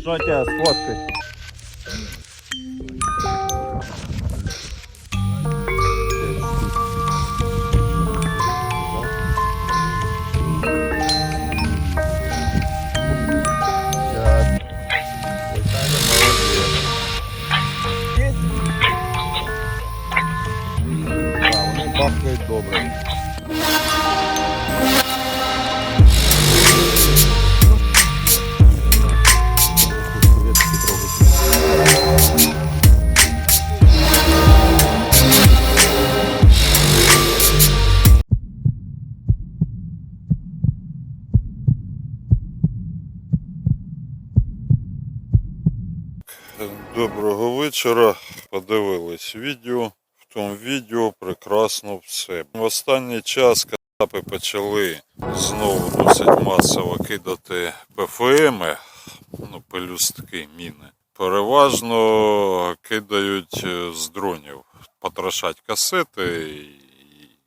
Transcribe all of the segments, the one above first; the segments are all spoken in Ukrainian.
Що тебе сфоткать? Доброго вечора. Подивились відео. В тому відео прекрасно все. В останній час кацапи почали знову досить масово кидати ПФМ, ну, пелюстки, міни. Переважно кидають е, з дронів, потрошать касети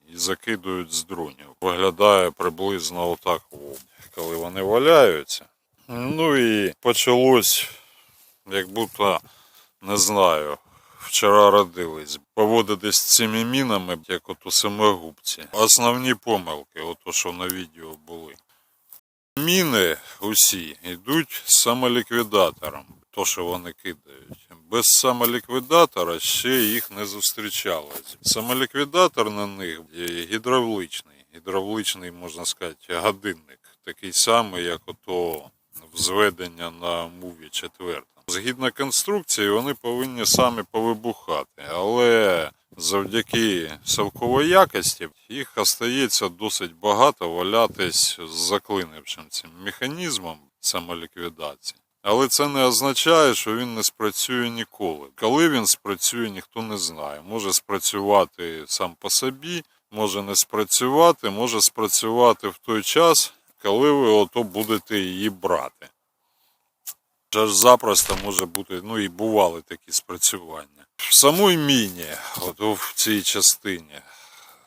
і, закидують з дронів. Виглядає приблизно отак, коли вони валяються. Ну і почалось як будто, не знаю, вчора родились. Поводитись цими мінами, як от у самогубці. Основні помилки, от що на відео були. Міни усі йдуть з самоліквідатором, то, що вони кидають. Без самоліквідатора ще їх не зустрічалось. Самоліквідатор на них гідравличний. Гідравличний, можна сказати, годинник. Такий самий, як ото взведення на муві 4. Згідно конструкції, вони повинні самі повибухати, але завдяки совковій якості їх остається досить багато валятись з заклинившим цим механізмом самоліквідації. Але це не означає, що він не спрацює ніколи. Коли він спрацює, ніхто не знає. Може спрацювати сам по собі, може не спрацювати, може спрацювати в той час, коли ви ото будете її брати. Аж запросто може бути, ну і бували такі спрацювання. В самій міні, от в цій частині,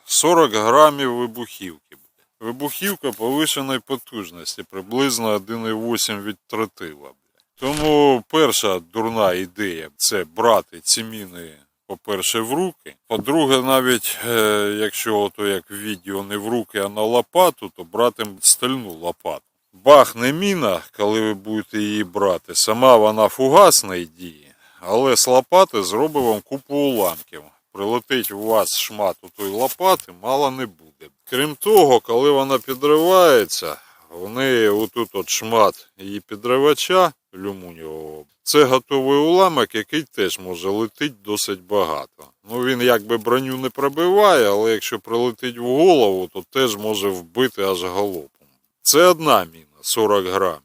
40 грамів вибухівки. Вибухівка повишеної потужності, приблизно 1,8 від тротила. Тому перша дурна ідея це брати ці міни, по-перше, в руки. По-друге, навіть е, якщо ото як в відео не в руки, а на лопату, то брати стальну лопату. Бахне міна, коли ви будете її брати. Сама вона фугасної дії, але з лопати зробить вам купу уламків. Прилетить у вас шмат у той лопати, мало не буде. Крім того, коли вона підривається, в неї отут от шмат її підривача люмуніового. Це готовий уламок, який теж може летить досить багато. Ну він якби броню не пробиває, але якщо прилетить в голову, то теж може вбити аж галопом. Це одна міна 40 грамів.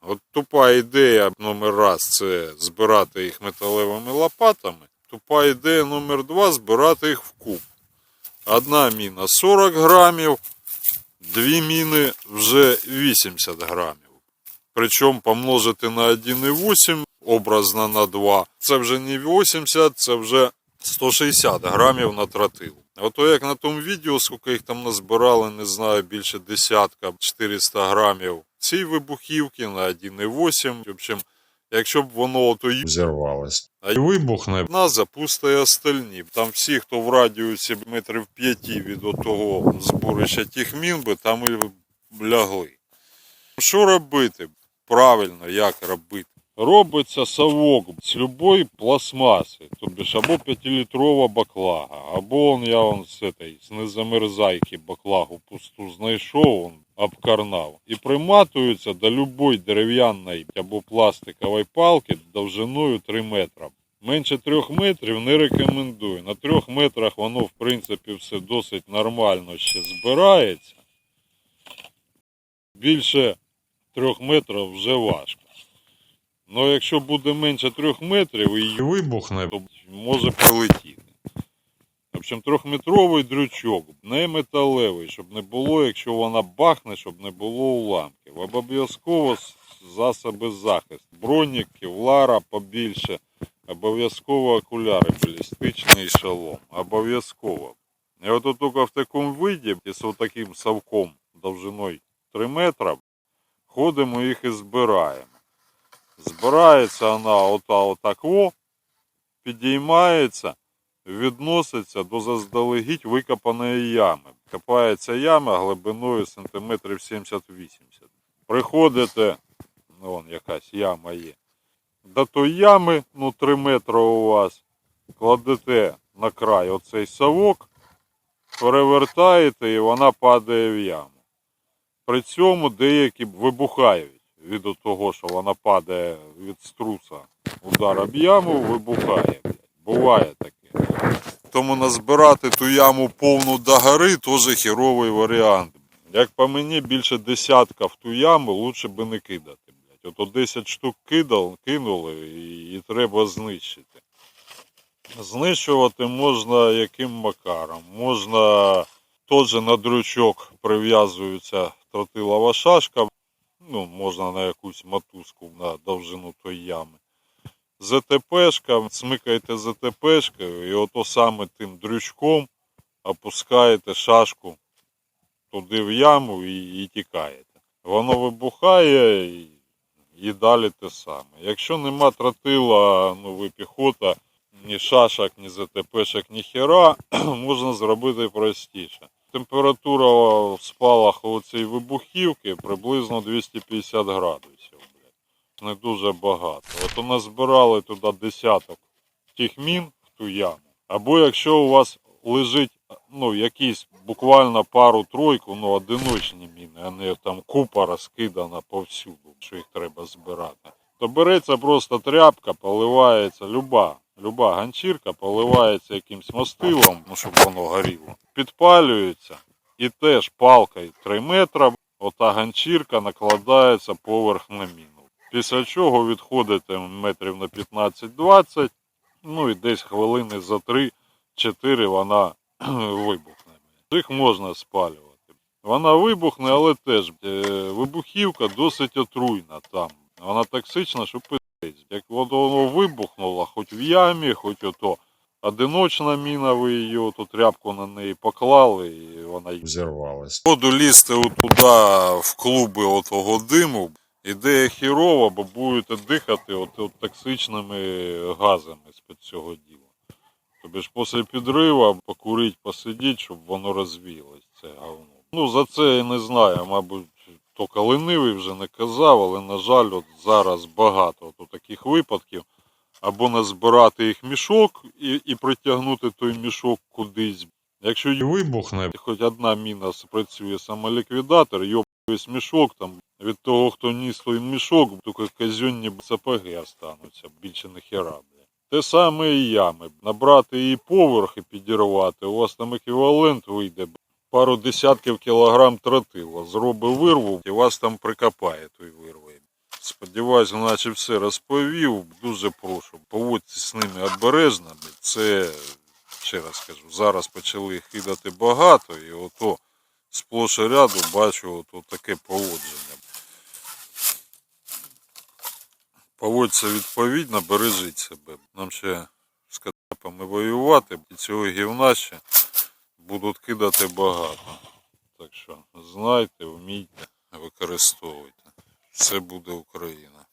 От тупа ідея номер раз це збирати їх металевими лопатами. Тупа ідея номер два збирати їх в куб. Одна міна 40 грамів, дві міни вже 80 грамів. Причому помножити на 1,8 образно на 2. Це вже не 80, це вже 160 грамів на тротил. Ото як на тому відео, скільки їх там назбирали, не знаю, більше десятка, 400 грамів. Ці вибухівки на 1,8. В общем, якщо б воно ото й взірвалось. а й вибухне, нас запустить остальні. Там всі, хто в радіусі метрів п'яті від отого зборища тих мін би, там і лягли. Що робити? Правильно, як робити? Робиться совок з любої пластмаси, тобто або 5-літрова баклага, або он, я вон з, этой, з незамерзайки баклагу пусту знайшов, он, обкарнав. І приматується до любої дерев'яної або пластикової палки довжиною 3 метра. Менше 3 метрів не рекомендую. На 3 метрах воно, в принципі, все досить нормально ще збирається. Більше 3 метрів вже важко. Ну, якщо буде менше 3 метрів і вибухне, то може прилетіти. В общем, трьохметровий дрючок, не металевий, щоб не було, якщо вона бахне, щоб не було уламків. Обов'язково засоби захисту. Бронік, кевлара побільше. Обов'язково окуляри балістичний шолом. Обов'язково. І от тільки в такому виді, з таким совком довжиною 3 метра, ходимо їх і збираємо. Збирається вона ота отак підіймається, відноситься до заздалегідь викопаної ями. Копається яма глибиною сантиметрів 70-80. Приходите, вон якась яма є. До тої ями, ну 3 метри у вас, кладете на край оцей совок, перевертаєте і вона падає в яму. При цьому деякі вибухають від того, що вона падає від струса. Удар об яму вибухає. Буває таке. Тому назбирати ту яму повну до гори теж хіровий варіант. Як по мені, більше десятка в ту яму лучше би не кидати. Блядь. Ото 10 штук кидав, кинули і, і треба знищити. Знищувати можна яким макаром. Можна теж на дрючок прив'язується тротилова шашка. Ну, можна на якусь мотузку на довжину тої ями. ЗТПшка, смикаєте ЗТПшкою і ото саме тим дрючком опускаєте шашку туди в яму і, і тікаєте. Воно вибухає і, і далі те саме. Якщо нема тротила, ну ви піхота, ні шашок, ні ЗТПшок, ні хера, можна зробити простіше. Температура в спалах у цій вибухівки приблизно 250 градусів. Не дуже багато. От у нас збирали туди десяток тих мін в ту яму. Або якщо у вас лежить ну, якісь буквально пару-тройку, ну, одиночні міни, а не там купа розкидана повсюду, що їх треба збирати. То береться просто тряпка, поливається люба, люба ганчірка, поливається якимсь мастилом, ну, щоб воно горіло. Підпалюється і теж палкою 3 метра, ота ганчірка накладається поверх на міну. Після чого відходите метрів на 15-20, ну і десь хвилини за 3-4 вона вибухне. Їх можна спалювати. Вона вибухне, але теж е, вибухівка досить отруйна там. Вона токсична, що пиздець. Як от воно вибухнуло, хоч в ямі, хоч ото одиночна міна, ви її ото тряпку на неї поклали, і вона взірвалась. Буду лізти туди в клуби отого диму. Ідея хірова, бо будете дихати от, от токсичними газами з-під цього діла. Тобі ж після підрива покурити, посидіти, щоб воно розвіялось, це говно. Ну за це я не знаю, мабуть, тільки ленивий вже не казав, але на жаль, от зараз багато от таких випадків. Або назбирати їх мішок і, і притягнути той мішок кудись. Якщо І вибухне. хоч одна міна спрацює самоліквідатор, йоб весь мішок там від того, хто ніс той мішок, тільки казенні сапоги остануться, більше не хера, бля. Те саме і ями. Набрати її поверх і підірвати, у вас там еквівалент вийде. Пару десятків кілограм тротила. Зроби вирву і вас там прикопає той вирвою. Сподіваюсь, наче все розповів. Дуже прошу. Поводьтесь з ними обережно. Це ще раз кажу, зараз почали кидати багато, і ото сплош і ряду бачу ото таке поводження. Поводьте відповідно, бережіть себе. Нам ще з катапами воювати, і цього гівна ще будуть кидати багато. Так що знайте, вмійте, використовуйте. Все буде Україна.